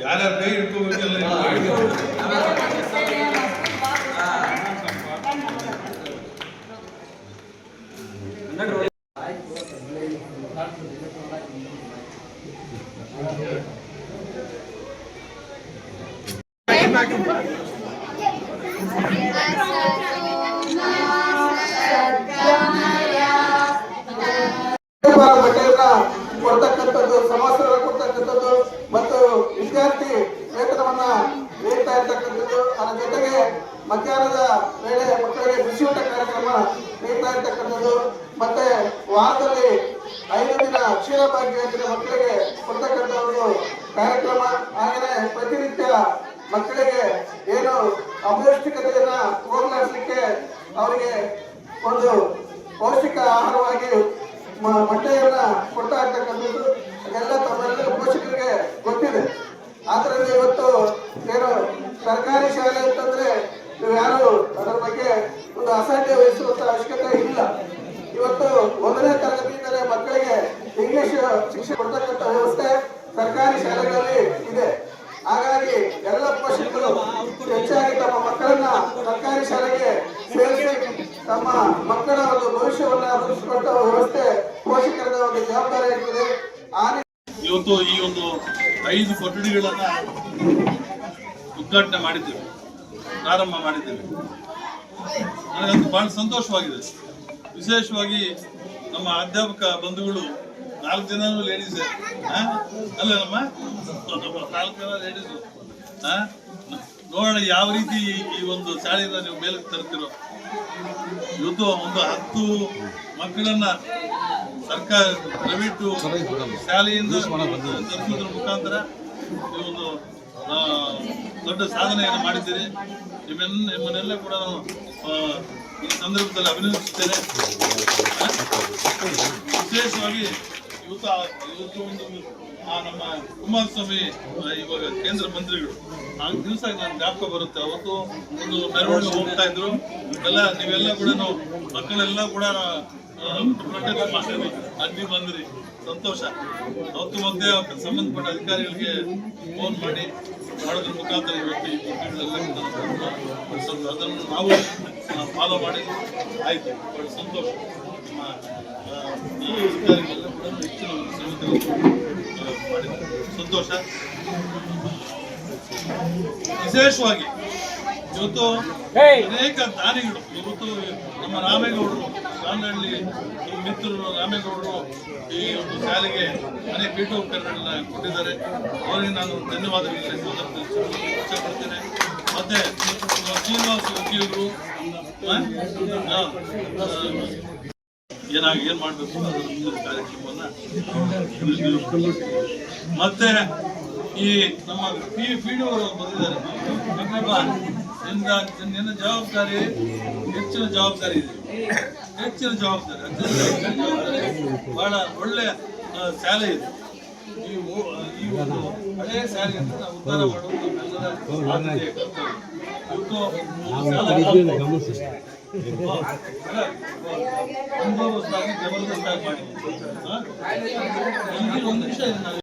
ಯಾರ್ಯಾರ ಕೈ ಇಟ್ಕೋಬೇಕೆಲ್ಲ ನೀಡ್ತಾ ಇರ್ತಕ್ಕಂಥದ್ದು. ಮತ್ತೆ ವಾರದಲ್ಲಿ ಐದು ದಿನ ಅಕ್ಷರ ಭಾಗ್ಯ ಮಕ್ಕಳಿಗೆ ಕೊಡ್ತಕ್ಕಂಥ ಒಂದು ಕಾರ್ಯಕ್ರಮ. ಹಾಗೆಯೇ ಪ್ರತಿನಿತ್ಯ ಮಕ್ಕಳಿಗೆ ಏನು ಅಪೌಷ್ಟಿಕತೆಯನ್ನ ಹೋಗಲಾಡಿಸಲಿಕ್ಕೆ ಅವರಿಗೆ ಒಂದು ಪೌಷ್ಟಿಕ ಆಹಾರವಾಗಿ ಮೊಟ್ಟೆಯನ್ನ ಕೊಡ್ತಾ ಇರ್ತಕ್ಕಂಥದ್ದು. ಅದೆಲ್ಲ ತಮ್ಮೆಲ್ಲ ಪೋಷಕರಿಗೆ ಗೊತ್ತಿದೆ ಆದ್ರಿಂದ ಇವತ್ತು ಏನು ಸರ್ಕಾರಿ ಶಾಲೆ ಅಂತಂದ್ರೆ ನೀವು ಯಾರು ಅದರ ಬಗ್ಗೆ ಅಸಡ್ಡೆ ವಹಿಸುವಂತ ಅವಶ್ಯಕತೆ ಇಲ್ಲ. ಇವತ್ತು ಒಂದನೇ ತರಗತಿಯಿಂದಲೇ ಮಕ್ಕಳಿಗೆ ಇಂಗ್ಲಿಷ್ ಶಿಕ್ಷಣ ಕೊಡ್ತಕ್ಕಂಥ ವ್ಯವಸ್ಥೆ ಸರ್ಕಾರಿ ಶಾಲೆಗಳಲ್ಲಿ ಇದೆ. ಹಾಗಾಗಿ ಎಲ್ಲ ಪೋಷಕರು ಹೆಚ್ಚಾಗಿ ತಮ್ಮ ಮಕ್ಕಳನ್ನ ಸರ್ಕಾರಿ ಶಾಲೆಗೆ ಸೇರಿಸಿ ತಮ್ಮ ಮಕ್ಕಳ ಒಂದು ಭವಿಷ್ಯವನ್ನ ರೂಪಿಸಿಕೊಂಡ ವ್ಯವಸ್ಥೆ ಪೋಷಕರ ಒಂದು ಜವಾಬ್ದಾರಿ ಇವತ್ತು ಈ ಒಂದು ಐದು ಕೊಠಡಿಗಳನ್ನ ಉದ್ಘಾಟನೆ ಮಾಡಿದ್ದೇವೆ, ಪ್ರಾರಂಭ ಮಾಡಿದ್ದೇವೆ. ನನಗಂತೂ ಬಹಳ ಸಂತೋಷವಾಗಿದೆ. ವಿಶೇಷವಾಗಿ ನಮ್ಮ ಅಧ್ಯಾಪಕ ಬಂಧುಗಳು ನಾಲ್ಕು ಜನ ಲೇಡೀಸ್ ಅಲ್ಲ ನಮ್ಮ ನಾಲ್ಕು ಜನ ಲೇಡೀಸು ನೋಡೋಣ ಯಾವ ರೀತಿ ಈ ಒಂದು ಶಾಲೆಯಿಂದ ನೀವು ಮೇಲಕ್ಕೆ ತರ್ತಿರೋ. ಇವತ್ತು ಒಂದು ಹತ್ತು ಮಕ್ಕಳನ್ನ ಸರ್ಕಾರ ಪ್ರೈವೇಟು ಶಾಲೆಯಿಂದ ತರಿಸೋದ್ರ ಮುಖಾಂತರ ಈ ಒಂದು ದೊಡ್ಡ ಸಾಧನೆಯನ್ನು ಮಾಡಿದ್ದೀರಿ. ನಿಮ್ಮೆಲ್ಲ ನಿಮ್ಮನ್ನೆಲ್ಲ ಕೂಡ ನಾನು ಈ ಸಂದರ್ಭದಲ್ಲಿ ಅಭಿನಂದಿಸುತ್ತೇನೆ. ವಿಶೇಷವಾಗಿ ಇವತ್ತು ಇವತ್ತು ಒಂದು ಆ, ನಮ್ಮ ಕುಮಾರಸ್ವಾಮಿ ಇವಾಗ ಕೇಂದ್ರ ಮಂತ್ರಿಗಳು. ಆ ದಿವಸ ನಾನು ಜ್ಞಾಪಕ ಬರುತ್ತೆ. ಅವತ್ತು ಒಂದು ಮೆರವಣಿಗೆ ಹೋಗ್ತಾ ಇದ್ರು. ಎಲ್ಲ ನೀವೆಲ್ಲ ಕೂಡ ಮಕ್ಕಳೆಲ್ಲ ಕೂಡ ಅಲ್ಲಿ ಬಂದ್ರಿ. ಸಂತೋಷ. ಅವತ್ತು ಮತ್ತೆ ಸಂಬಂಧಪಟ್ಟ ಅಧಿಕಾರಿಗಳಿಗೆ ಫೋನ್ ಮಾಡಿ. ಮಾಡೋದ್ರ ಮುಖಾಂತರ ಇವತ್ತು ಈ ಅದನ್ನು ನಾವು ಫಾಲೋ ಮಾಡಿ ಆಯ್ತು. ಬಹಳ ಸಂತೋಷ. ಈ ವಿಚಾರಗಳೆಲ್ಲ ಕೂಡ ಹೆಚ್ಚಿನ ಮಾಡಿದ್ದಾರೆ. ಸಂತೋಷ. ವಿಶೇಷವಾಗಿ ಇವತ್ತು ಅನೇಕ ದಾನಿಗಳು ಇವತ್ತು ನಮ್ಮ ರಾಮೇಗೌಡರು ನಮ್ಮ ಮಿತ್ರರು ರಾಮೇಗೌಡರು ಈ ಒಂದು ಶಾಲೆಗೆ ಅನೇಕ ಪೀಠೋಪಕರಣಗಳನ್ನ ಕೊಟ್ಟಿದ್ದಾರೆ. ಅವರಿಗೆ ನಾನು ಧನ್ಯವಾದಗಳು ಈ ಸಂದರ್ಭದಲ್ಲಿ ಇಷ್ಟಪಡ್ತೇನೆ ಮತ್ತೆ ಶ್ರೀನಿವಾಸ ವಕೀಲರು ಏನಾಗಿ, ಏನ್ ಮಾಡ್ಬೇಕು ಅದರ ಮುಂದಿನ ಕಾರ್ಯಕ್ರಮವನ್ನ ಮತ್ತೆ ಈ ನಮ್ಮ ಪಿ ಅವರು ಬಂದಿದ್ದಾರೆ. ನಿನ್ನ ನಿನ್ನ ಜವಾಬ್ದಾರಿ ಹೆಚ್ಚಿನ ಜವಾಬ್ದಾರಿ ಇದೆ. ಹೆಚ್ಚಿನ ಜವಾಬ್ದಾರಿ ಅತ್ಯಂತ ಹೆಚ್ಚಿನ ಜವಾಬ್ದಾರಿ. ಬಹಳ ಒಳ್ಳೆ ಆ, ಶಾಲೆ ಇದೆ. ಈ ಒಂದು ಹಳೆಯ ಶಾಲೆಯನ್ನು ನಾವು ಉದ್ಧಾರ ಮಾಡುವುದು ನಮ್ಮೆಲ್ಲರ ಆದ್ಯತೆಯ ಕರ್ತವ್ಯ. ಇವತ್ತು ಒಂದು ಜಬರ್ದಸ್ತಾಗಿ ನಿಮಿಷ